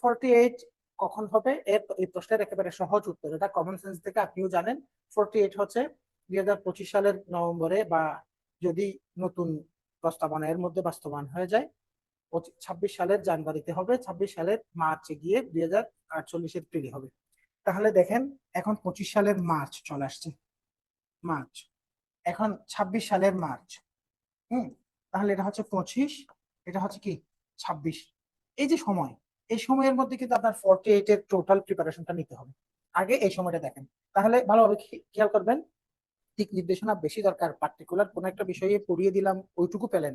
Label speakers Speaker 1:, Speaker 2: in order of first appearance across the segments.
Speaker 1: Forty eight কখন হবে? এর এই প্রশ্নের একেবারে সহজ উত্তর। এটা কমন সেন্স থেকে আপনিও জানেন। ফোরটি এইট হচ্ছে দুই হাজার পঁচিশ সালের নভেম্বরে বা যদি নতুন প্রস্তাবনা এর মধ্যে বাস্তবায়ন হয়ে যায় ছাব্বিশ সালের জানুয়ারিতে হবে। ছাব্বিশ সালের মার্চে গিয়ে দুই হাজার আটচল্লিশের এপ্রিলে হবে। তাহলে দেখেন, এখন পঁচিশ সালের মার্চ চলে আসছে। মার্চ। এখন ছাব্বিশ সালের মার্চ। হুম? তাহলে এটা হচ্ছে পঁচিশ, এটা হচ্ছে কি? ছাব্বিশ। এই যে সময় এই সময়ের মধ্যে কিন্তু আপনার ফোরটি এইট এর টোটাল প্রিপারেশনটা নিতে হবে। আগে এই সময়টা দেখেন। তাহলে ভালোভাবে খেয়াল করবেন, দিক নির্দেশনা বেশি দরকার। পার্টিকুলার কোন একটা বিষয়ে পড়িয়ে দিলাম, ওইটুকু পেলেন।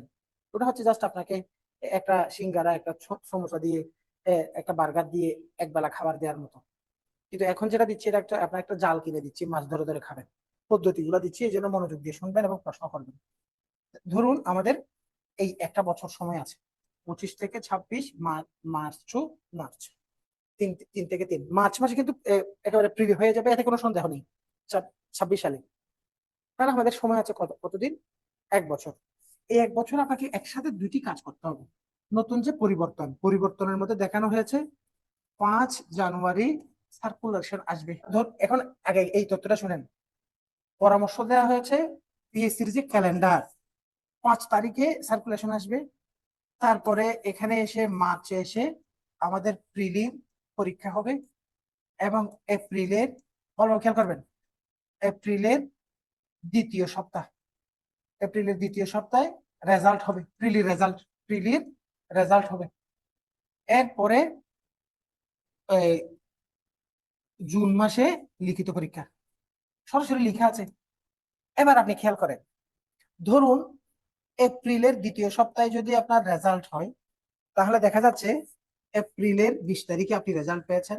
Speaker 1: ওটা হচ্ছে জাস্ট আপনাকে একটা সিঙ্গারা, একটা সমোসা দিয়ে একটা বার্গার দিয়ে একবেলা খাবার দেওয়ার মতো। কিন্তু এখন যেটা দিচ্ছি, এটা একটা, আপনার একটা জাল কিনে দিচ্ছি, মাছ ধরে ধরে খাবেন। পদ্ধতিগুলো দিচ্ছি, এই জন্য মনোযোগ দিয়ে শুনবেন এবং প্রশ্ন করবেন। ধরুন আমাদের এই একটা বছর সময় আছে। পঁচিশ থেকে ছাব্বিশ মার্চ টু মার্চ। তিন তিন থেকে তিন। মার্চ মাসে কিন্তু একেবারে প্রিভি হয়ে যাবে, এতে কোনো সন্দেহ নেই। ছাব্বিশ সালে। তাহলে আমাদের সময় আছে কত, কতদিন? এক বছর। এই এক বছর আপনাকে একসাথে দুইটি কাজ করতে হবে। নতুন যে পরিবর্তন, পরিবর্তনের মধ্যে দেখানো হয়েছে, পাঁচ জানুয়ারি সার্কুলেশন আসবে। ধর, এখন আগে এই তথ্যটা শুনেন। পরামর্শ দেওয়া হয়েছে পিএসসির যে ক্যালেন্ডার পাঁচ তারিখে সার্কুলেশন আসবে। তারপরে এখানে এসে মার্চে এসে আমাদের প্রিলিম পরীক্ষা হবে এবং এপ্রিলের ভালো খেয়াল করবেন এপ্রিলের দ্বিতীয় সপ্তাহ এপ্রিলের দ্বিতীয় সপ্তাহে রেজাল্ট হবে প্রিলি রেজাল্ট প্রিলির রেজাল্ট হবে। এরপরে জুন মাসে লিখিত পরীক্ষা, সরাসরি লিখা আছে। এবার আপনি খেয়াল করেন, ধরুন এপ্রিলের দ্বিতীয় সপ্তাহে যদি আপনার রেজাল্ট হয়, তাহলে দেখা যাচ্ছে এপ্রিলের বিশ তারিখে আপনি রেজাল্ট পেয়েছেন।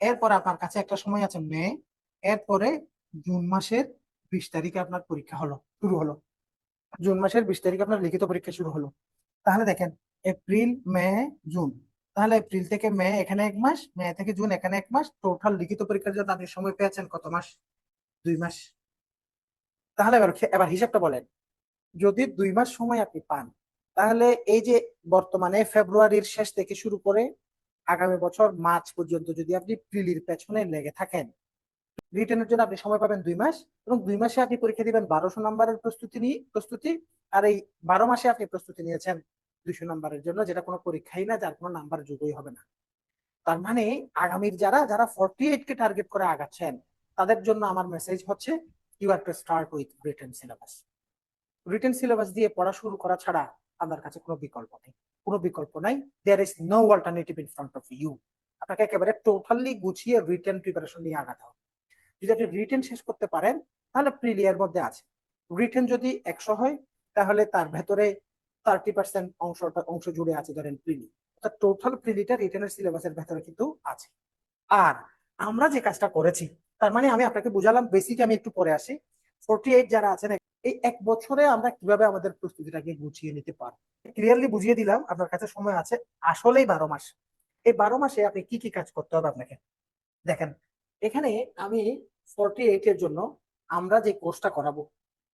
Speaker 1: এরপর আপনার কাছে একটা সময় আছে মে, এরপরে জুন মাসের বিশ তারিখে আপনার পরীক্ষা হলো, শুরু হলো। জুন মাসের বিশ তারিখে আপনার লিখিত পরীক্ষা শুরু হলো। তাহলে দেখেন, এপ্রিল, মে, জুন। তাহলে এপ্রিল থেকে মে এখানে এক মাস, মে থেকে জুন এখানে এক মাস টোটাল লিখিত পরীক্ষার জন্য আপনি সময় পেয়েছেন কত মাস? দুই মাস। তাহলে এবার এবার হিসাবটা বলেন। যদি দুই মাস সময় আপনি পান, তাহলে এই যে বর্তমানে ফেব্রুয়ারির শেষ থেকে শুরু করে আগামী বছর মার্চ পর্যন্ত যদি আপনি প্রিলির পেছনে লেগে থাকেন রিটেনের জন্য আপনি সময় পাবেন দুই মাস এবং দুই মাসে আপনি পরীক্ষা দিবেন বারোশো নম্বরের প্রস্তুতি নিয়ে, প্রস্তুতি আর এই বারো মাসে আপনি প্রস্তুতি নিয়েছেন দুইশো নম্বরের জন্য, যেটা কোনো পরীক্ষাই না, যার কোনো নাম্বার যোগই হবে না। তার মানে আগামীর যারা যারা ফর্টি কে টার্গেট করে আগাচ্ছেন, তাদের জন্য আমার মেসেজ হচ্ছে you are to start with written syllabus written syllabus দিয়ে পড়া শুরু করা ছাড়া আপনার কাছে কোনো বিকল্প নেই। কোনো বিকল্প নাই। There is no alternative in front of you আপনাকে একেবারে টোটালি গুছিয়ে রিটেন প্রিপারেশন নিয়ে আগাতে হবে। যদি আপনি রিটেন শেষ করতে পারেন, তাহলে প্রিলিয়ার মধ্যে আছে। রিটেন যদি একশো হয়, তাহলে তার ভেতরে থার্টি পার্সেন্ট অংশটা অংশ জুড়ে আছে ধরেন প্রিলি অর্থাৎ টোটাল প্রিলিটা রিটেনের সিলেবাসের ভেতরে কিন্তু আছে। আর আমরা যে কাজটা করেছি, তার মানে আমি আপনাকে বুঝালাম বেসিক আমি একটু পরে আসি। ফোরটি এইট যারা আছেন এই এক বছরে আমরা কীভাবে আমাদের প্রস্তুতিটাকে গুছিয়ে নিতে পারব? ক্লিয়ারলি বুঝিয়ে দিলাম, আপনার কাছে সময় আছে। আসলেই বারো মাস। এই বারো মাসে আপনি কি কি কাজ করতে হবে আপনাকে? দেখেন, এখানে আমি ফোরটি এইট এর জন্য আমরা যে কোর্সটা করাবো,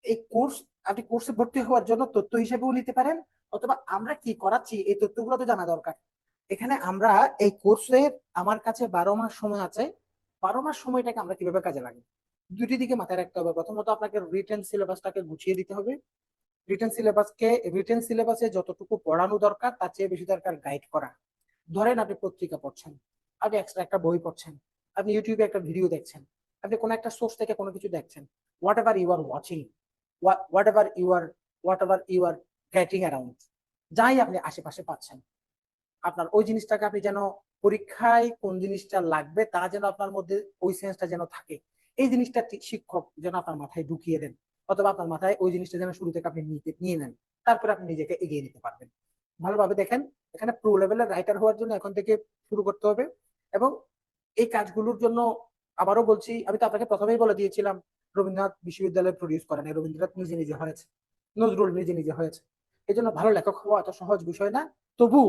Speaker 1: এই কোর্স আপনি কোর্সে ভর্তি হওয়ার জন্য তথ্য হিসেবেও নিতে পারেন, অথবা আমরা কি করাচ্ছি, এই তথ্যগুলো তো জানা দরকার। এখানে আমরা এই কোর্সের আমার কাছে বারো মাস সময় আছে, বারো মাস সময়টাকে আমরা কীভাবে কাজে লাগাই দুটি দিকে মাথায় রাখতে হবে। প্রথমত আপনাকে রিটেন সিলেবাসটাকে গুছিয়ে দিতে হবে। রিটেন সিলেবাসকে রিটেন সিলেবাসে যতটুকু পড়ানো দরকার, তার চেয়ে বেশি দরকার গাইড করা। ধরেন আপনি পত্রিকা পড়ছেন, আপনি এক্সট্রা একটা বই পড়ছেন, আপনি ইউটিউবে একটা ভিডিও দেখছেন, আপনি কোনো একটা সোর্স থেকে কোনো কিছু দেখছেন whatever you are watching whatever you are whatever you are getting around যাই আপনি আশেপাশে পাচ্ছেন। আপনার ওই জিনিসটাকে আপনি যেন পরীক্ষায় কোন জিনিসটা লাগবে, তা যেন আপনার মধ্যে ওই সেন্সটা যেন থাকে। এই জিনিসটা শিক্ষক যেন আপনার মাথায় ঢুকিয়ে দেন, অথবা আপনার মাথায় ওই জিনিসটা যেন শুরু থেকে আপনি নিতে নিয়ে নেন, তারপরে আপনি নিজেকে এগিয়ে নিতে পারবেন। ভালোভাবে দেখেন, এখানে প্রো লেভেলের রাইটার হওয়ার জন্য এখন থেকে শুরু করতে হবে এবং এই কাজগুলোর জন্য আবারও বলছি, আমি তো আপনাকে প্রথমেই বলে দিয়েছিলাম, রবীন্দ্রনাথ বিশ্ববিদ্যালয় প্রডিউস করেন রবীন্দ্রনাথ নিজে নিজে হয়েছে, নজরুল নিজে নিজে হয়েছে। এই জন্য ভালো লেখক হওয়া এত সহজ বিষয় না, তবু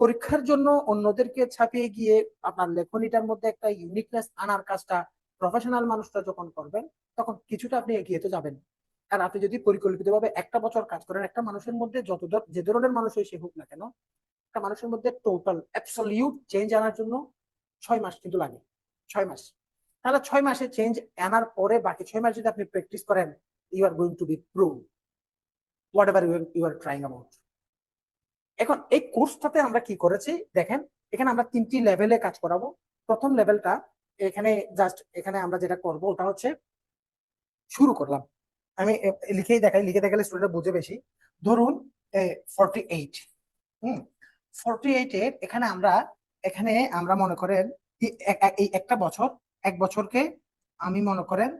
Speaker 1: পরীক্ষার জন্য অন্যদেরকে ছাপিয়ে গিয়ে আপনার লেখনীটার মধ্যে একটা ইউনিকনেস আনার কাজটা প্রফেশনাল মানুষরা যখন করবেন, তখন কিছুটা আপনি এগিয়ে তো যাবেন। আর আপনি যদি পরিকল্পিতভাবে একটা বছর কাজ করেন, একটা মানুষের মধ্যে যত যে ধরনের মানুষ মানুষই সে হোক না কেন, একটা মানুষের মধ্যে টোটাল অ্যাবসলিউট চেঞ্জ আনার জন্য ছয় মাস কিন্তু লাগে। ছয় মাস। তাহলে ছয় মাসে চেঞ্জ আনার পরে বাকি ছয় মাস যদি আপনি প্র্যাকটিস করেন you are going to be prove whatever you are trying about এখন এই কোর্সটাতে আমরা কি করেছি? দেখেন, এখানে আমরা তিনটি লেভেলে কাজ করাবো। প্রথম লেভেলটা এখানে জাস্ট এখানে আমরা যেটা করব, ওটা হচ্ছে শুরু করলাম। আমি লিখেই দেখাই, লিখে দেখালে স্টুডেন্ট বুঝে বেশি। ধরুন ফর্টি এইট হুম? ফর্টি এইটের এখানে আমরা এখানে আমরা মনে করেন এই এক- এক- এই একটা বছর, এক বছরকে আমি মনে করেন,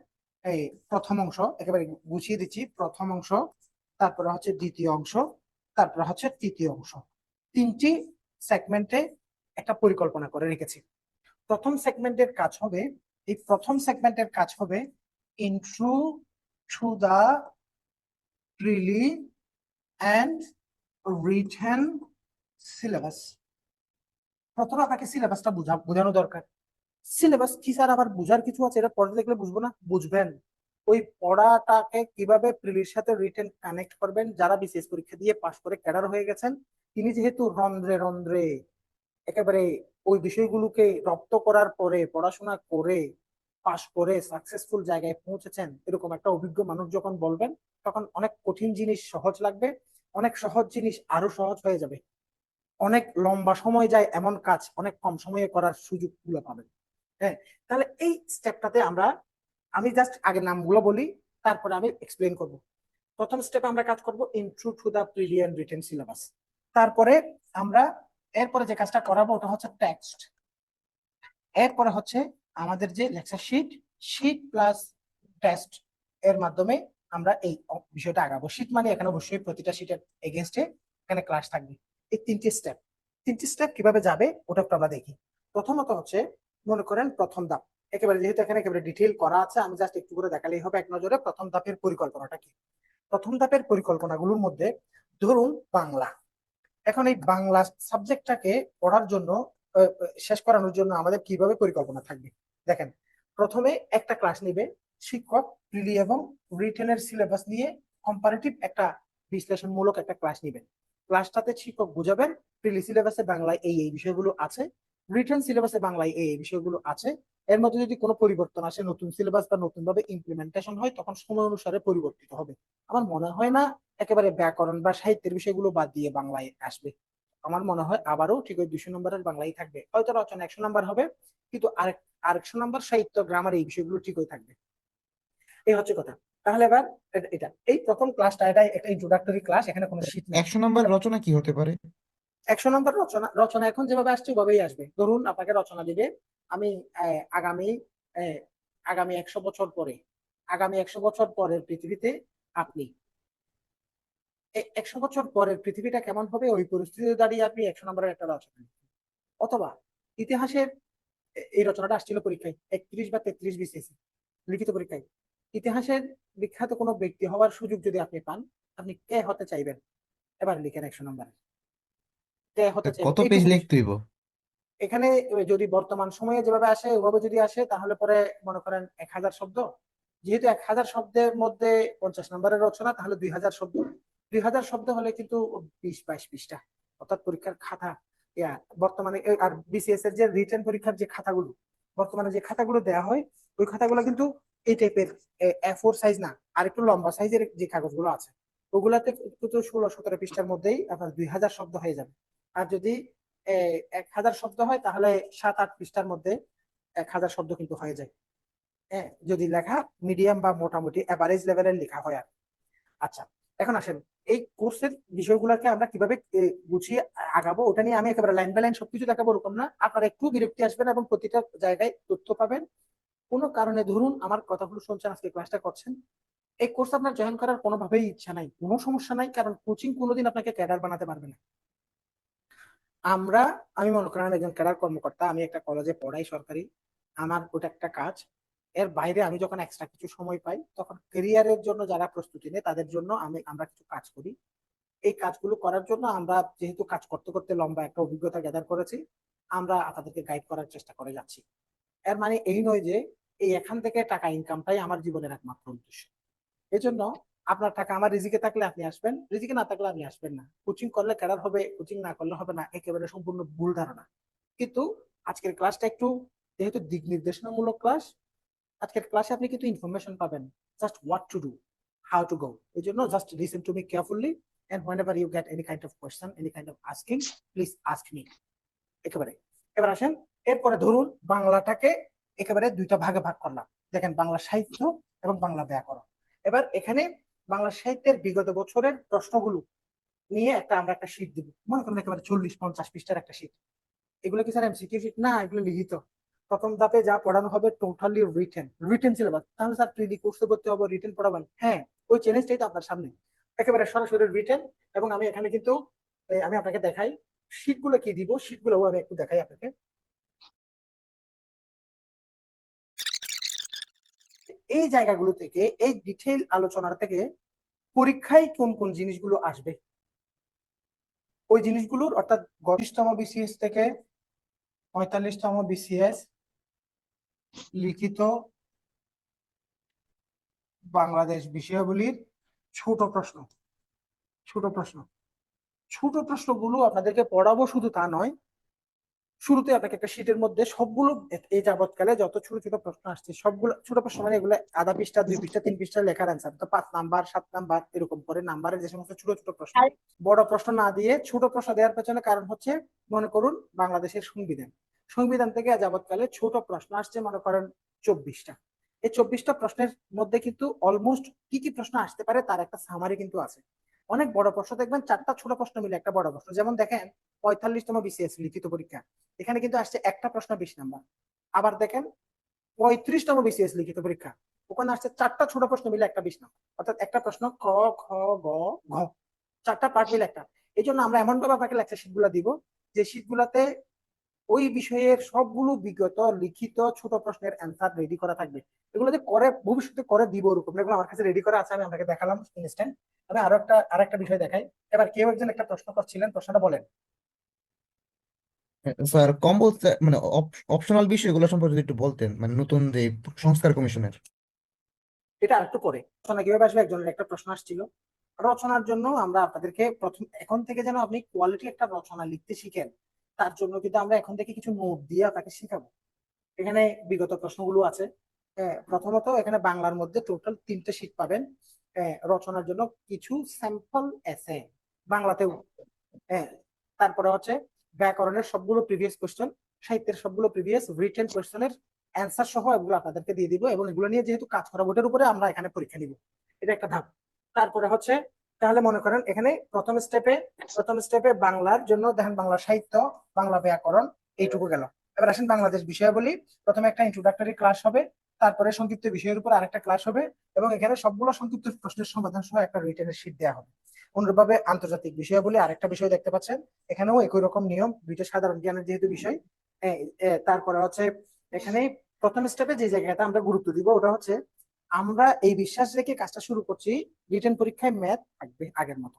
Speaker 1: এই প্রথম অংশ, একেবারে গুছিয়ে দিচ্ছি, প্রথম অংশ, তারপরে হচ্ছে দ্বিতীয় অংশ, তারপরে হচ্ছে তৃতীয় অংশ। তিনটি সেগমেন্টে একটা পরিকল্পনা করে রেখেছি। প্রথম সেগমেন্টের কাজ হবে, এই প্রথম সেগমেন্টের কাজ হবে intro to the prelim and written syllabus প্রথমে আপনাকে সিলেবাসটা বুঝা, বোঝানো দরকার। সিলেবাস কি স্যার আবার বোঝার কিছু আছে? এটা পড়ে দেখলে বুঝব না, বুঝবেন। ওই পড়াটাকে কীভাবে প্রিলির সাথে রিটেন কানেক্ট করবেন? যারা বিশেষ পরীক্ষা দিয়ে পাশ করে ক্যাডার হয়ে গেছেন, তিনি যেহেতু রন্ধ্রে রন্ধ্রে, একেবারে ওই বিষয়গুলোকে রপ্ত করার পরে, পড়াশোনা করে, পাশ করে সাকসেসফুল জায়গায় পৌঁছেছেন এরকম একটা অভিজ্ঞ মানুষ যখন বলবেন, তখন অনেক কঠিন জিনিস সহজ লাগবে, অনেক সহজ জিনিস আরও সহজ হয়ে যাবে। অনেক লম্বা সময় যায় এমন কাজ, অনেক কম সময়ে করার সুযোগগুলো পাবেন। হ্যাঁ তাহলে এই স্টেপটাতে আমরা, আমি জাস্ট আগে নামগুলো বলি, তারপরে আমি এক্সপ্লেন করব। প্রথম স্টেপে আমরা কাজ করব intro to the prelim written syllabus তারপরে আমরা এরপরে যে কাজটা করাবো ওটা হচ্ছে টেক্সট এরপরে হচ্ছে আমাদের যে lecture sheet sheet plus test এর মাধ্যমে আমরা এই বিষয়টা আগাবো। শিট মানে এখানে অবশ্যই প্রতিটা শিটের এগেনস্টে এখানে ক্লাস থাকবে। এই তিনটি স্টেপ তিনটি স্টেপ কীভাবে যাবে ওটা একটু আমরা দেখি। প্রথমত হচ্ছে মনে করেন প্রথম ধাপ। একেবারে যেহেতু এখানে একেবারে ডিটেইল করা আছে, আমি জাস্ট একটু করে দেখালেই হবে এক নজরে প্রথম ধাপের পরিকল্পনাটা কি। প্রথম ধাপের পরিকল্পনাগুলোর মধ্যে ধরুন বাংলা। এখন এই বাংলা সাবজেক্টটাকে পড়ার জন্য শেষ করানোর জন্য আমাদের কীভাবে পরিকল্পনা থাকবে? দেখেন, প্রথমে একটা ক্লাস নেবে শিক্ষক প্রিলি এবং রিটেনের সিলেবাস নিয়ে কম্পারেটিভ একটা বিশ্লেষণমূলক একটা ক্লাস নিবেন। ক্লাসটাতে শিক্ষক বুঝাবেন প্রিলি সিলেবাসে বাংলায় এই এই বিষয়গুলো আছে। রিটেন সিলেবাসে বাংলায় এই বিষয়গুলো আছে। এর মধ্যে যদি কোনো পরিবর্তন আসে, নতুন সিলেবাস বা নতুন ভাবে ইমপ্লিমেন্টেশন হয়, তখন সময় অনুসারে পরিবর্তিত হবে। আমার মনে হয় না একেবারে ব্যাকরণ বা সাহিত্যের বিষয়গুলো বাদ দিয়ে বাংলায় আসবে। আমার মনে হয় আবারও ঠিক ওই দুশো নম্বরের বাংলায় থাকবে। হয়তো রচনা একশো নম্বর হবে, কিন্তু আরেক, আরেকশো নম্বর সাহিত্য গ্রামার এই বিষয়গুলো ঠিকই থাকবে। এই হচ্ছে কথা। তাহলে এবার এটা- এই প্রথম ক্লাসটা এটা একটা ইন্ট্রোডাক্টরি ক্লাস এখানে কোনো নেই।
Speaker 2: একশো নম্বর রচনা কি হতে পারে?
Speaker 1: একশো নম্বর রচনা রচনা এখন যেভাবে আসছে ওভাবেই আসবে। ধরুন আপনাকে রচনা দিবে, আমি আগামী আগামী একশো বছর পরে, আগামী একশো বছর পরের পৃথিবীতে আপনি একশো বছর পরের পৃথিবীটা কেমন হবে? ওই পরিস্থিতিতে দাঁড়িয়ে আপনি একশো নম্বরের একটা রচনা। অথবা ইতিহাসের এই রচনাটা আসছিল পরীক্ষায়, একত্রিশ বা তেত্রিশ বিসিএসি লিখিত পরীক্ষায়। ইতিহাসের বিখ্যাত কোনো ব্যক্তি হওয়ার সুযোগ যদি আপনি পান, আপনি কে হতে চাইবেন? এবার লিখেন একশো নম্বরে। হতে চাইবেন
Speaker 2: কত পেজ লিখতে হইব?
Speaker 1: এখানে যদি বর্তমান সময়ে যেভাবে আসে ওভাবে যদি আসে তাহলে পরে মনে করেন এক হাজার শব্দ। যেহেতু এক হাজার শব্দের মধ্যে পঞ্চাশ নম্বরের রচনা তাহলে দুই হাজার শব্দ। দুই হাজার শব্দ হলে কিন্তু বিশ বাইশ পৃষ্ঠা। অর্থাৎ পরীক্ষার খাতা। বর্তমানে আর বিসিএস এর যে রিটেন পরীক্ষার যে খাতাগুলো বর্তমানে যে খাতাগুলো দেওয়া হয় ওই খাতাগুলো কিন্তু এই টাইপের এ ফোর সাইজ না আর একটু লম্বা সাইজের যে কাগজগুলো আছে ওগুলাতে কিন্তু ষোলো সতেরো পৃষ্ঠার মধ্যেই আপনার দুই হাজার শব্দ হয়ে যাবে। আর যদি এক হাজার শব্দ হয়, তাহলে সাত আট পৃষ্ঠার মধ্যে এক হাজার শব্দ কিন্তু হয়ে যায়। হ্যাঁ যদি লেখা মিডিয়াম বা মোটামুটি অ্যাভারেজ লেভেলের লেখা হয় আর আচ্ছা এখন আসেন। এই কোর্সের বিষয়গুলোকে আমরা কীভাবে গুছিয়ে আগাবো, ওটা নিয়ে আমি একেবারে লাইন বাই লাইন সবকিছু দেখাবো ওরকম না। আপনারা একটু বিরক্তি আসবেন এবং প্রতিটা জায়গায় তথ্য পাবেন। কোনো কারণে ধরুন, আমার কথাগুলো শুনছেন, আজকে ক্লাসটা করছেন। এই কোর্স আপনার জয়েন করার কোনোভাবেই ইচ্ছা নাই, কোনো সমস্যা নাই, কারণ কোচিং কোনোদিন আপনাকে ক্যাডার বানাতে পারবে না। আমরা, আমি মনে করেন একজন ক্যাডার কর্মকর্তা, আমি একটা কলেজে পড়াই সরকারি, আমার ওটা একটা কাজ। এর বাইরে আমি যখন এক্সট্রা কিছু সময় পাই, তখন ক্যারিয়ারের জন্য যারা প্রস্তুতি নেয়, তাদের জন্য আমি, আমরা কিছু কাজ করি। এই কাজগুলো করার জন্য আমরা যেহেতু কাজ করতে করতে লম্বা একটা অভিজ্ঞতা গ্যাদার করেছি, আমরা তাদেরকে গাইড করার চেষ্টা করে যাচ্ছি। এর মানে এই নয় যে, এই এখান থেকে টাকা ইনকামটাই আমার জীবনের একমাত্র উদ্দেশ্য। এই জন্য আপনার টাকা আমার রিজিকে থাকলে আপনি আসবেন, রিজিকে না থাকলে আপনি আসবেন না। কোচিং করলে ক্যাডার হবে কোচিং না করলে হবে না, একেবারে সম্পূর্ণ ভুল ধারণা। কিন্তু আজকের ক্লাসটা একটু যেহেতু দিক নির্দেশনামূলক ক্লাস, আজকের ক্লাসে আপনি কিন্তু ইনফরমেশন পাবেন just what to do how to go এই জন্য just listen to me carefully and whenever you get any kind of question any kind of asking please ask me একেবারে। এবার আসেন, এরপরে ধরুন বাংলাটাকে একেবারে দুইটা ভাগে ভাগ করলাম। দেখেন বাংলা সাহিত্য এবং বাংলা ব্যাকরণ। এবার এখানে বাংলা সাহিত্যের বিগত বছরের প্রশ্নগুলো নিয়ে একটা আমরা একটা শীট দিব। মনে করেন একেবারে চল্লিশ, পঞ্চাশ পৃষ্ঠার একটা শীট এগুলো কি স্যার এমসিকিউ শীট না, এগুলো লিখিত। প্রথম ধাপে যা পড়ানো হবে টোটালি রিটেন রিটেন সিলেবাস তাহলে স্যার প্রিলি কোর্সে করতে হবে রিটেন পড়াবেন। হ্যাঁ ওই চ্যালেঞ্জটাই তো আপনার সামনে। একেবারে সরাসরি রিটেন এবং আমি এখানে কিন্তু আমি আপনাকে দেখাই শীটগুলো কি দিব শীটগুলো আমি একটু দেখাই আপনাকে। এই জায়গাগুলো থেকে, এই ডিটেইল আলোচনার থেকে পরীক্ষায় কোন কোন জিনিসগুলো আসবে? ওই জিনিসগুলোর অর্থাৎ গরিষ্ঠতম বিসিএস থেকে পঁয়তাল্লিশতম বিসিএস লিখিত বাংলাদেশ বিষয়াবলীর ছোট প্রশ্ন। ছোট প্রশ্ন। ছোট প্রশ্নগুলো আপনাদেরকে পড়াবো শুধু তা নয় শুরুতে আপনাকে একটা শীটের মধ্যে সবগুলো এই যাবৎকালে যত ছোট ছোট প্রশ্ন আসছে সবগুলো ছোট প্রশ্ন মানে এগুলো আধা পৃষ্ঠা দুই পৃষ্ঠা তিন পৃষ্ঠা লেখার অ্যান্সার তো পাঁচ নাম্বার সাত নাম্বার এরকম করে নাম্বারের যে সমস্ত ছোট ছোট প্রশ্ন বড় প্রশ্ন না দিয়ে ছোট প্রশ্ন দেওয়ার পেছনে কারণ হচ্ছে মনে করুন বাংলাদেশের সংবিধান। সংবিধান থেকে যাবৎকালে ছোট প্রশ্ন আসছে মনে করেন চব্বিশটা। এই চব্বিশটা প্রশ্নের মধ্যে কিন্তু অলমোস্ট কি কি প্রশ্ন আসতে পারে তার একটা সামারি কিন্তু আছে। অনেক বড় প্রশ্ন। দেখবেন চারটা ছোট প্রশ্ন মিলে একটা বড় প্রশ্ন। যেমন দেখেন, পঁয়তাল্লিশতম বিসিএস লিখিত পরীক্ষা। এখানে কিন্তু আসছে একটা প্রশ্ন বিশ নাম্বার। আবার দেখেন, পঁয়ত্রিশতম বিসিএস লিখিত পরীক্ষা। ওখানে আসছে চারটা ছোট প্রশ্ন মিলে একটা বিশ নাম্বার। অর্থাৎ একটা প্রশ্ন ক খ গ, ঘ। চারটা পার্ট মিলে একটা। এই জন্য আমরা এমন ভাবে আপনাকে লেকচার শিট দিব, যে শিট গুলাতে ওই বিষয়ের সবগুলো বিগত লিখিত ছোট প্রশ্নের অ্যান্সার রেডি করা থাকবে। এগুলো যে করে ভবিষ্যতে করে দিব ওরকম এগুলো আমার কাছে রেডি করা আছে আমি আপনাকে দেখালাম ইনস্ট্যান্ট আমি আরও একটা আর একটা বিষয় দেখাই। এবার কেউ একজন একটা প্রশ্ন করছিলেন প্রশ্নটা বলেন।
Speaker 2: স্যার কম্বো মানে অপশনাল বিষয়গুলো সম্পর্কে যদি একটু বলতেন মানে নতুন যে সংস্কার কমিশনের।
Speaker 1: এটা আরেকটু পরে রচনা কীভাবে আসবে? একজনের একটা প্রশ্ন আসছিল। রচনার জন্য আমরা আপনাদেরকে প্রথম এখন থেকে যেন আপনি কোয়ালিটি একটা রচনা লিখতে শিখেন তার জন্য কিন্তু আমরা এখন থেকে কিছু নোট দিয়ে আপনাকে শিখাবো। এখানে বিগত প্রশ্নগুলো আছে। প্রথমত এখানে বাংলার মধ্যে টোটাল তিনটে শীট পাবেন। রচনার জন্য কিছু স্যাম্পল এসে বাংলাতেও। তারপরে হচ্ছে ব্যাকরণের সবগুলো প্রিভিয়াস কোশ্চেন সাহিত্যের সবগুলো প্রিভিয়াস রিটেন কোশ্চেনের অ্যান্সার সহ এগুলো আপনাদেরকে দিয়ে দিব এবং এগুলো নিয়ে যেহেতু কাজ করা ওটার উপরে আমরা এখানে পরীক্ষা নিব। এটা একটা ধাপ। তারপরে হচ্ছে তাহলে মনে করেন এখানে প্রথম স্টেপে প্রথম স্টেপে বাংলার জন্য দেখেন বাংলা সাহিত্য, বাংলা ব্যাকরণ এইটুকু গেল। এবার আসেন বাংলাদেশ বিষয়াবলী প্রথমে একটা ইন্ট্রোডাক্টরি ক্লাস হবে, তারপরে সংক্ষিপ্ত বিষয়ের উপর আরেকটা ক্লাস হবে এবং এখানে সবগুলো সংক্ষিপ্ত প্রশ্নের সমাধান সহ একটা রিটেনের শীট দেওয়া হবে। অনুরূপভাবে আন্তর্জাতিক বিষয়াবলী আরেকটা বিষয় দেখতে পাচ্ছেন, এখানেও একই রকম নিয়ম দুইটা সাধারণ জ্ঞানের যেহেতু বিষয় তারপরে হচ্ছে এখানে প্রথম স্টেপে যে জায়গাটা আমরা গুরুত্ব দিব, ওটা হচ্ছে আমরা এই বিশ্বাস রেখে কাজটা শুরু করছি রিটেন পরীক্ষায় ম্যাথ থাকবে আগের মতো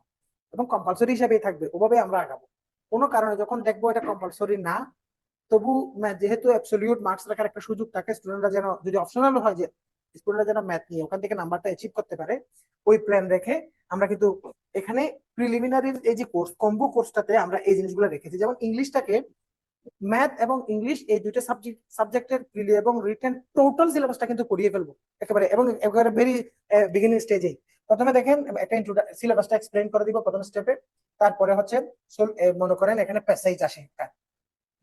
Speaker 1: এবং কম্পালসরি হিসাবেই থাকবে, ওভাবে আমরা আগাবো। কোনো কারণে যখন দেখব এটা কম্পালসরি না, তবু যেহেতু অ্যাবসলিউট মার্কস রাখার একটা সুযোগ থাকে স্টুডেন্টরা যেন, যদি অপশনাল হয় যে স্টুডেন্টরা যেন ম্যাথ নিয়ে ওখান থেকে নাম্বারটা অ্যাচিভ করতে পারে, ওই প্ল্যান রেখে আমরা কিন্তু এখানে প্রিলিমিনারির এই যে কোর্স কম্বো কোর্সটাতে আমরা এই জিনিসগুলো রেখেছি। যেমন ইংলিশটাকে ম্যাথ এবং ইংলিশ এই দুইটা সাবজেক্ট সাবজেক্টের প্রিলি এবং রিটেন টোটাল সিলেবাসটা কিন্তু করিয়ে ফেলব, একেবারে এবং একেবারে ভেরি বিগিনিং স্টেজেই প্রথমে দেখেন, একটা সিলেবাসটা এক্সপ্লেন করে দিব প্রথম স্টেপে তারপরে হচ্ছে মনে করেন এখানে প্যাসেজ আসে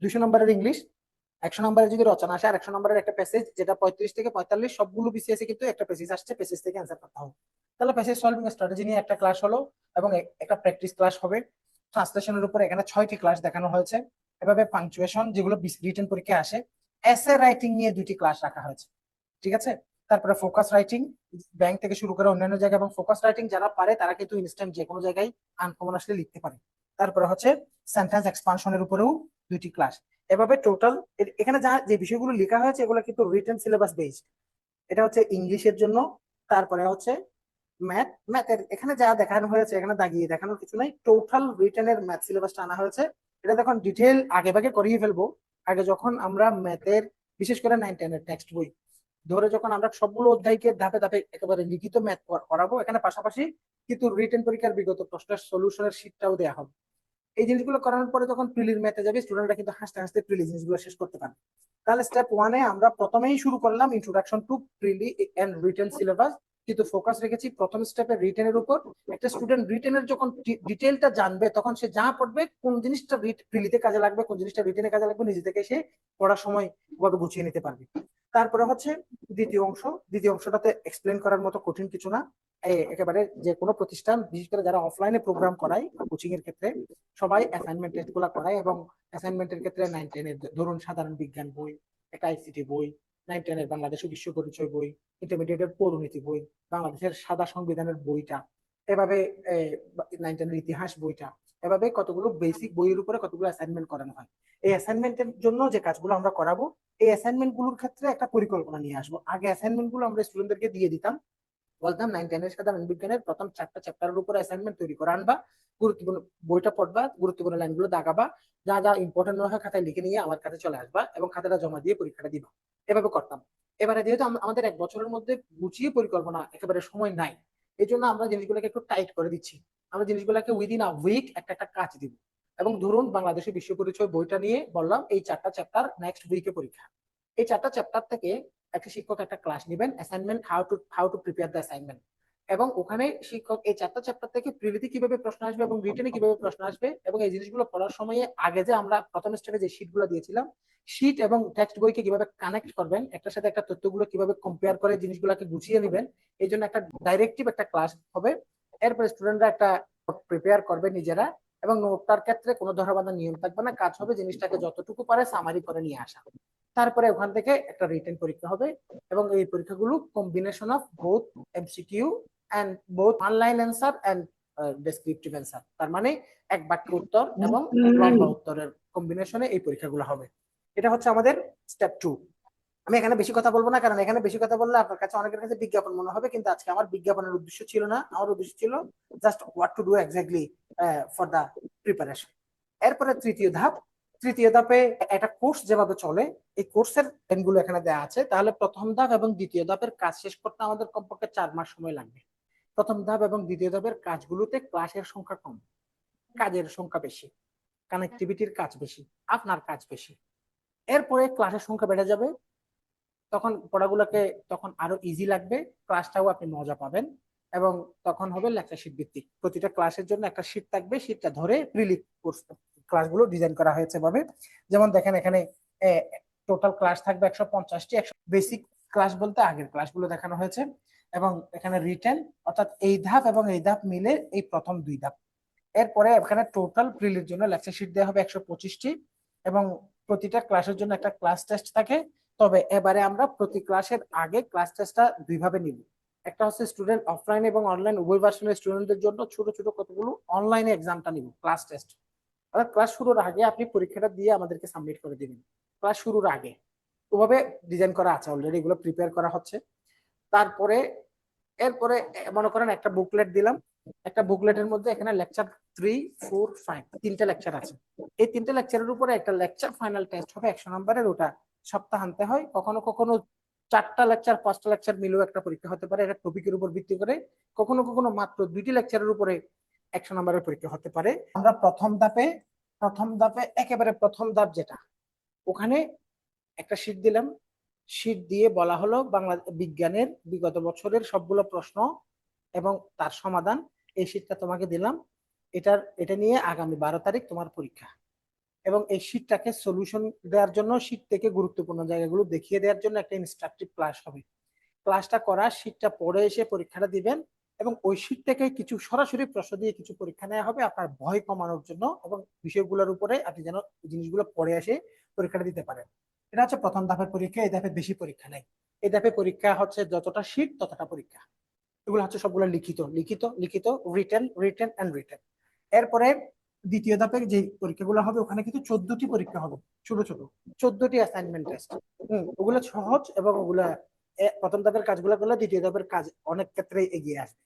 Speaker 1: দুশো নম্বরের ইংলিশ একশো নম্বরের যদি রচনা আসে আর একশো নম্বরের একটা প্যাসেজ যেটা পঁয়ত্রিশ থেকে পঁয়তাল্লিশ, সবগুলো বিসিএস কিন্তু একটা প্যাসেজ আসছে প্যাসেজ থেকে অ্যান্সার করতে হবে। তাহলে প্যাসেজ সলভিং স্ট্র্যাটেজি নিয়ে একটা ক্লাস হলো এবং একটা প্র্যাকটিস ক্লাস হবে। ট্রান্সলেশনের উপর এখানে ছয়টি ক্লাস দেখানো হয়েছে। এভাবে পাংচুয়েশন যেগুলো রিটেন পরীক্ষায় আসে এসে রাইটিং নিয়ে দুইটি ক্লাস রাখা হয়েছে, ঠিক আছে? তারপরে ফোকাস রাইটিং ব্যাংক থেকে শুরু করে অন্যান্য জায়গায় এবং ফোকাস রাইটিং যারা পারে তারা কিন্তু ইনস্ট্যান্ট যে কোনো জায়গায় আনকমন আসলে লিখতে পারে। তারপরে হচ্ছে সেন্টেন্স এক্সপানশনের উপরেও দুইটি ক্লাস এভাবে টোটাল এখানে যা যে বিষয়গুলো লেখা হয়েছে এগুলো কিন্তু রিটেন সিলেবাস বেসড এটা হচ্ছে ইংলিশের জন্য, তারপরে হচ্ছে ম্যাথ ম্যাথের এখানে যা দেখানো হয়েছে, এখানে দাগিয়ে দেখানোর কিছু নাই। টোটাল রিটেনের ম্যাথ সিলেবাসটা আনা হয়েছে। এটা যখন ডিটেল আগে ভাগে করিয়ে ফেলব। আগে যখন আমরা ম্যাথের বিশেষ করে নাইন টেনের টেক্সট বই, ধরে যখন আমরা সবগুলো অধ্যায়কে ধাপে ধাপে একেবারে লিখিত ম্যাথ করাবো, এখানে পাশাপাশি কিন্তু রিটেন পরীক্ষার বিগত প্রশ্নের সলিউশনের শীটটাও দেওয়া হবে। এই জিনিসগুলো করানোর পরে যখন প্রিলির ম্যাথে যাবে স্টুডেন্টরা কিন্তু হাসতে হাসতে প্রিলি জিনিসগুলো শেষ করতে পারবে। তাহলে স্টেপ ওয়ানে আমরা প্রথমেই শুরু করলাম introduction to prelim and written syllabus কিন্তু ফোকাস রেখেছি প্রথম স্টেপে রিটেনের উপর। একটা স্টুডেন্ট রিটেনের যখন ডিটেলটা জানবে, তখন সে যা পড়বে, কোন জিনিসটা প্রিলিতে কাজে লাগবে, কোন জিনিসটা রিটেনে কাজে লাগবে, নিজে থেকে সে পড়ার সময় ভাবে গুছিয়ে নিতে পারবে। তারপরে হচ্ছে দ্বিতীয় অংশ। দ্বিতীয় অংশটাতে এক্সপ্লেন করার মতো কঠিন কিছু না। একেবারে যে কোনো প্রতিষ্ঠান, বিশেষ করে যারা অফলাইনে প্রোগ্রাম করায় কোচিং এর ক্ষেত্রে, সবাই অ্যাসাইনমেন্ট টেস্টগুলা করায় এবং অ্যাসাইনমেন্টের ক্ষেত্রে নাইন টেনের ধরুন সাধারণ বিজ্ঞান বই, একটা আইসিটি বই নাইন টেনের বাংলাদেশ বিশ্ব পরিচয় বই ইন্টারমিডিয়েটের পৌরনীতি বই, বাংলাদেশের সাদা সংবিধানের বইটা, এভাবে নাইন টেনের ইতিহাস বইটা, এভাবে কতগুলো বেসিক বইয়ের উপরে কতগুলো অ্যাসাইনমেন্ট করানো হয়। এই অ্যাসাইনমেন্টের জন্য যে কাজগুলো আমরা করাবো, এই অ্যাসাইনমেন্টগুলোর ক্ষেত্রে একটা পরিকল্পনা নিয়ে আসব। আগে অ্যাসাইনমেন্টগুলো আমরা স্টুডেন্টদেরকে দিয়ে দিতাম বলতাম নাইন টেনের সাধারণ বিজ্ঞানের প্রথম চারটা চ্যাপ্টারের উপর অ্যাসাইনমেন্ট তৈরি করে আনবা, গুরুত্বপূর্ণ বইটা পড়বা, গুরুত্বপূর্ণ লাইনগুলো দাগাবা, যা যা ইম্পর্টেন্ট মনে হয় খাতায় লিখে নিয়ে আমার কাছে চলে আসবা এবং খাতাটা জমা দিয়ে পরীক্ষাটা দিবা। এভাবে করতাম। এবারে যেহেতু আমাদের এক বছরের মধ্যে গুছিয়ে পরিকল্পনা একেবারে সময় নাই এই জন্য আমরা জিনিসগুলোকে একটু টাইট করে দিচ্ছি। আমরা জিনিসগুলোকে উইদিন আ উইক একটা একটা কাজ দিব। এবং ধরুন বাংলাদেশের বিশ্ব পরিচয় বইটা নিয়ে বললাম, এই চারটা চ্যাপ্টার নেক্সট উইকে পরীক্ষা। এই চারটা চ্যাপ্টার থেকে একটা শিক্ষক একটা ক্লাস নেবেন assignment how to how to prepare the assignment এবং ওখানে শিক্ষক এই চারটা চ্যাপ্টার থেকে প্রিলিতে কীভাবে প্রশ্ন আসবে এবং রিটেনে কীভাবে প্রশ্ন আসবে এবং এই জিনিসগুলো পড়ার সময়ে আগে যে আমরা প্রথম স্টেপে যে শিটগুলো দিয়েছিলাম শিট এবং টেক্সট বইকে কীভাবে কানেক্ট করবেন, একটার সাথে একটা তথ্যগুলো কীভাবে কম্পেয়ার করে জিনিসগুলোকে গুছিয়ে নেবেন, এই জন্য একটা ডাইরেক্টিভ একটা ক্লাস হবে। এরপরে স্টুডেন্টরা একটা প্রিপেয়ার করবে নিজেরা। এবং নোটটার ক্ষেত্রে কোনো ধরনের নিয়ম থাকবে না। কাজ হবে জিনিসটাকে যতটুকু পারে সামারি করে নিয়ে আসা। তারপরে ওখান থেকে একটা রিটেন পরীক্ষা হবে এবং এই পরীক্ষাগুলো combination of both MCQ and both online answer and descriptive answer তার মানে এক বাক্য উত্তর এবং লম্বা উত্তরের কম্বিনেশনে এই পরীক্ষাগুলো হবে। এটা হচ্ছে আমাদের স্টেপ টু আমি এখানে বেশি কথা বলব না, কারণ এখানে বেশি কথা বললে আপনার কাছে অনেকের কাছে বিজ্ঞাপন মনে হবে, কিন্তু আজকে আমার বিজ্ঞাপনের উদ্দেশ্য ছিল না। আমার উদ্দেশ্য ছিল just what to do exactly for the preparation এরপরে তৃতীয় ধাপ, তৃতীয় ধাপে একটা কোর্স যেভাবে চলে, এই কোর্সেরগুলো এখানে দেওয়া আছে। তাহলে প্রথম ধাপ এবং দ্বিতীয় ধাপের কাজ শেষ করতে আমাদের কমপক্ষে চার মাস সময় লাগবে। প্রথম ধাপ এবং দ্বিতীয় ধাপের কাজগুলোতে ক্লাসের সংখ্যা কম, কাজের সংখ্যা বেশি কানেক্টিভিটির কাজ বেশি, আপনার কাজ বেশি। এরপরে ক্লাসের সংখ্যা বেড়ে যাবে তখন পড়াগুলোকে তখন আরও ইজি লাগবে ক্লাসটাও আপনি মজা পাবেন এবং তখন হবে লেকচার শিট ভিত্তিক। প্রতিটা ক্লাসের জন্য একটা শিট থাকবে শিটটা ধরে প্রিলি কোর্স ক্লাসগুলো ডিজাইন করা হয়েছে ভাবে যেমন দেখেন এখানে টোটাল ক্লাস থাকবে একশো পঞ্চাশটি, একশো বেসিক ক্লাস বলতে আগের ক্লাসগুলো দেখানো হয়েছে এবং এখানে রিটেন অর্থাৎ এই ধাপ এবং এই ধাপ মিলে এই প্রথম দুই ধাপ। এরপরে এখানে টোটাল প্রিলির জন্য লেকচার শিট দেওয়া হবে একশো পঁচিশটি এবং প্রতিটা ক্লাসের জন্য একটা ক্লাস টেস্ট থাকে। তবে এবারে আমরা প্রতি ক্লাসের আগে ক্লাস টেস্টটা দুইভাবে নিব। একটা হচ্ছে স্টুডেন্ট অফলাইন এবং অনলাইন উভয় ভার্সনের স্টুডেন্টদের জন্য ছোট ছোট কতগুলো অনলাইনে এক্সামটা নিব, ক্লাস টেস্ট। অর্থাৎ ক্লাস শুরুর আগে আপনি পরীক্ষাটা দিয়ে আমাদেরকে সাবমিট করে দিবেন। ক্লাস শুরুর আগে। ওভাবে ডিজাইন করা আছে অলরেডি এগুলো প্রিপেয়ার করা হচ্ছে। তারপরে, এরপরে মনে করেন একটা বুকলেট দিলাম। একটা বুকলেটের মধ্যে এখানে লেকচার থ্রি ফোর ফাইভ তিনটা লেকচার আছে। এই তিনটা লেকচারের উপরে একটা লেকচার ফাইনাল টেস্ট হবে, একশো নম্বরের ওটা সপ্তাহান্তে হয়। কখনো কখনো চারটা লেকচার পাঁচটা লেকচার মিলেও একটা পরীক্ষা হতে পারে। এটা টপিকের উপর ভিত্তি করে কখনো কখনো মাত্র দুইটি লেকচারের উপরে একশো নম্বরের পরীক্ষা হতে পারে। আমরা প্রথম ধাপে প্রথম ধাপে একেবারে প্রথম ধাপ যেটা, ওখানে একটা শীট দিলাম। শীট দিয়ে বলা হলো বাংলা বিজ্ঞানের বিগত বছরের সবগুলো প্রশ্ন এবং তার সমাধান। এই শীটটা তোমাকে দিলাম। এটার, এটা নিয়ে আগামী বারো তারিখ তোমার পরীক্ষা। এবং এই শীটটাকে সলিউশন দেওয়ার জন্য শীট থেকে গুরুত্বপূর্ণ জায়গাগুলো দেখিয়ে দেওয়ার জন্য একটা ইনস্ট্রাকটিভ ক্লাস হবে। ক্লাসটা করা শীটটা পড়ে এসে পরীক্ষাটা দিবেন এবং ওই শীট থেকে কিছু সরাসরি প্রশ্ন দিয়ে কিছু পরীক্ষা নেওয়া হবে, আপনার ভয় কমানোর জন্য এবং বিষয়গুলোর উপরে আপনি যেন জিনিসগুলো পড়ে এসে পরীক্ষাটা দিতে পারেন। এটা হচ্ছে প্রথম ধাপের পরীক্ষা, এই ধাপে বেশি পরীক্ষা নেই। এই ধাপে পরীক্ষা হচ্ছে যতটা শীট ততটা পরীক্ষা। এগুলো হচ্ছে সবগুলো লিখিত লিখিত লিখিত রিটেন রিটেন এন্ড রিটেন এরপরে দ্বিতীয় ধাপের যে পরীক্ষাগুলো হবে, ওখানে কিন্তু চোদ্দটি পরীক্ষা হবে, ছোট ছোট। চোদ্দটি অ্যাসাইনমেন্ট টেস্ট ওগুলো সহজ এবং ওগুলা প্রথম ধাপের কাজগুলো করলে দ্বিতীয় ধাপের কাজ অনেক ক্ষেত্রে এগিয়ে আসবে।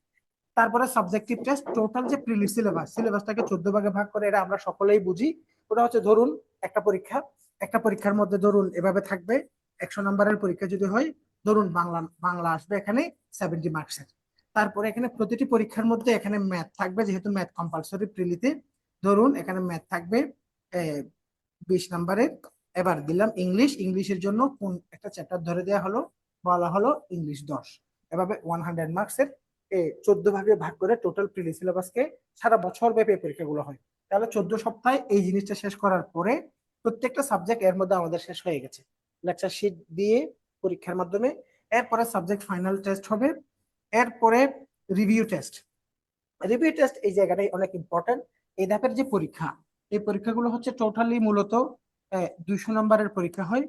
Speaker 1: তারপরে সাবজেক্টিভ টেস্ট টোটাল যে প্রিলি সিলেবাস সিলেবাসটাকে চোদ্দ ভাগে ভাগ করে এটা আমরা সকলেই বুঝি। ওটা হচ্ছে ধরুন, একটা পরীক্ষা, একটা পরীক্ষার মধ্যে ধরুন এভাবে থাকবে, একশো নম্বরের পরীক্ষা যদি হয়, ধরুন বাংলা বাংলা আসবে এখানে সেভেন্টি মার্কসের তারপরে এখানে প্রতিটি পরীক্ষার মধ্যে এখানে ম্যাথ থাকবে, যেহেতু ম্যাথ কম্পালসরি প্রিলিতে ধরুন, এখানে ম্যাথ থাকবে বিশ নাম্বারের, এবার দিলাম ইংলিশ ইংলিশের জন্য কোন একটা চ্যাপ্টার ধরে দেওয়া হলো, বলা হলো ইংলিশ দশ। এভাবে ওয়ান হান্ড্রেড মার্কসের চোদ্দ ভাগে ভাগ করে টোটাল প্রিলি সিলেবাসকে সারা বছর ব্যাপী পরীক্ষাগুলো হয়। তাহলে চোদ্দ সপ্তাহে এই জিনিসটা শেষ করার পরে প্রত্যেকটা সাবজেক্ট এর মধ্যে আমাদের শেষ হয়ে গেছে। লেকচার শিট দিয়ে পরীক্ষার মাধ্যমে, এরপরে সাবজেক্ট ফাইনাল টেস্ট হবে, এরপরে রিভিউ টেস্ট রিভিউ টেস্ট এই জায়গাটাই অনেক ইম্পর্টেন্ট এই ধাপের যে পরীক্ষা, এই পরীক্ষাগুলো হচ্ছে টোটালি মূলত দুইশো নম্বরের পরীক্ষা হয়।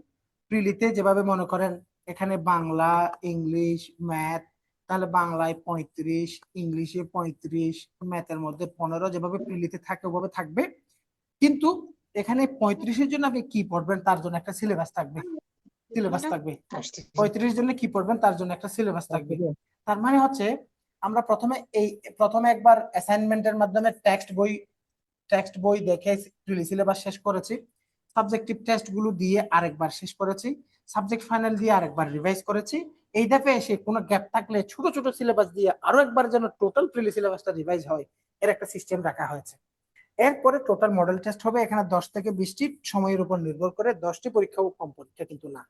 Speaker 1: প্রিলিতে যেভাবে মনে করেন, এখানে বাংলা, ইংলিশ, ম্যাথ, তাহলে বাংলায় পঁয়ত্রিশ, ইংলিশে পঁয়ত্রিশ, ম্যাথের মধ্যে পনেরো যেভাবে প্রিলিতে থাকে, ওভাবে থাকবে। কিন্তু এখানে পঁয়ত্রিশের জন্য আপনি কি পড়বেন, তার জন্য একটা সিলেবাস থাকবে। সিলেবাস থাকবে। পঁয়ত্রিশ জন্য কি পড়বেন, তার জন্য একটা সিলেবাস থাকবে। তার মানে হচ্ছে, আমরা প্রথমে এই, প্রথমে একবার অ্যাসাইনমেন্টের মাধ্যমে টেক্সট বই টেক্সট বই দেখে প্রিলি সিলেবাস শেষ করেছি। সাবজেক্টিভ টেস্টগুলো দিয়ে আরেকবার শেষ করেছি। সাবজেক্ট ফাইনাল দিয়ে আরেকবার রিভাইজ করেছি। এই ধাপে এসে কোনো গ্যাপ থাকলে ছোট ছোট সিলেবাস দিয়ে আরও একবার যেন টোটাল প্রিলি সিলেবাসটা রিভাইজ হয়, এর একটা সিস্টেম রাখা হয়েছে। এরপরে টোটাল মডেল টেস্ট হবে এখানে দশ থেকে বিশটি। সময়ের উপর নির্ভর করে দশটি পরীক্ষা ও কম পরীক্ষা কিন্তু না।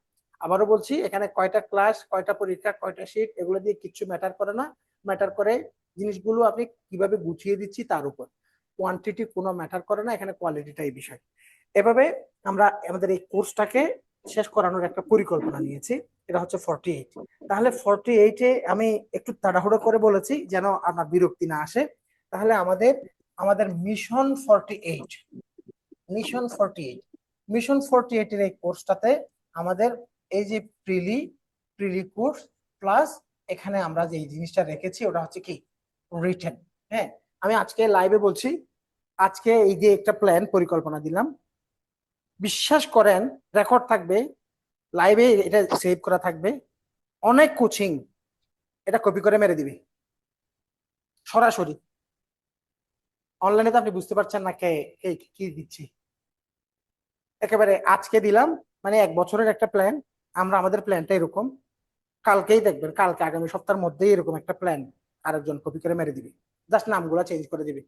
Speaker 1: আবারও বলছি, এখানে কয়টা ক্লাস কয়টা পরীক্ষা, কয়টা শিট এগুলো দিয়ে কিচ্ছু ম্যাটার করে না। ম্যাটার করে জিনিসগুলো আপনি কীভাবে গুছিয়ে দিচ্ছি তার উপর। কোয়ান্টিটি কোনো ম্যাটার করে না, এখানে কোয়ালিটিটাই বিষয়। এভাবে আমরা আমাদের এই কোর্সটাকে শেষ করানোর একটা পরিকল্পনা নিয়েছি, এটা হচ্ছে ফর্টি এইট তাহলে ফর্টি এইটে আমি একটু তাড়াহুড়ো করে বলেছি যেন আপনার বিরক্তি না আসে। তাহলে আমাদের আমাদের mission forty eight mission forty eight mission forty এইটের এই কোর্সটাতে আমাদের এই যে প্রিলি প্রিলি কোর্স প্লাস এখানে আমরা যে জিনিসটা রেখেছি, ওটা হচ্ছে কি? রিটেন হ্যাঁ? আমি আজকে লাইভে বলছি, আজকে এই যে একটা প্ল্যান পরিকল্পনা দিলাম। বিশ্বাস করেন রেকর্ড থাকবে লাইভে এটা সেভ করা থাকবে। অনেক কোচিং এটা কপি করে মেরে দিবে। সরাসরি। অনলাইনে তো আপনি বুঝতে পারছেন না কে কে দিচ্ছি। একেবারে আজকে দিলাম মানে এক বছরের একটা প্ল্যান আমরা আমাদের প্ল্যানটা এরকম। কালকেই দেখবেন, কালকে আগামী সপ্তাহের মধ্যেই এরকম একটা প্ল্যান আরেকজন কপি করে মেরে দিবি। জাস্ট নামগুলো চেঞ্জ করে দিবি।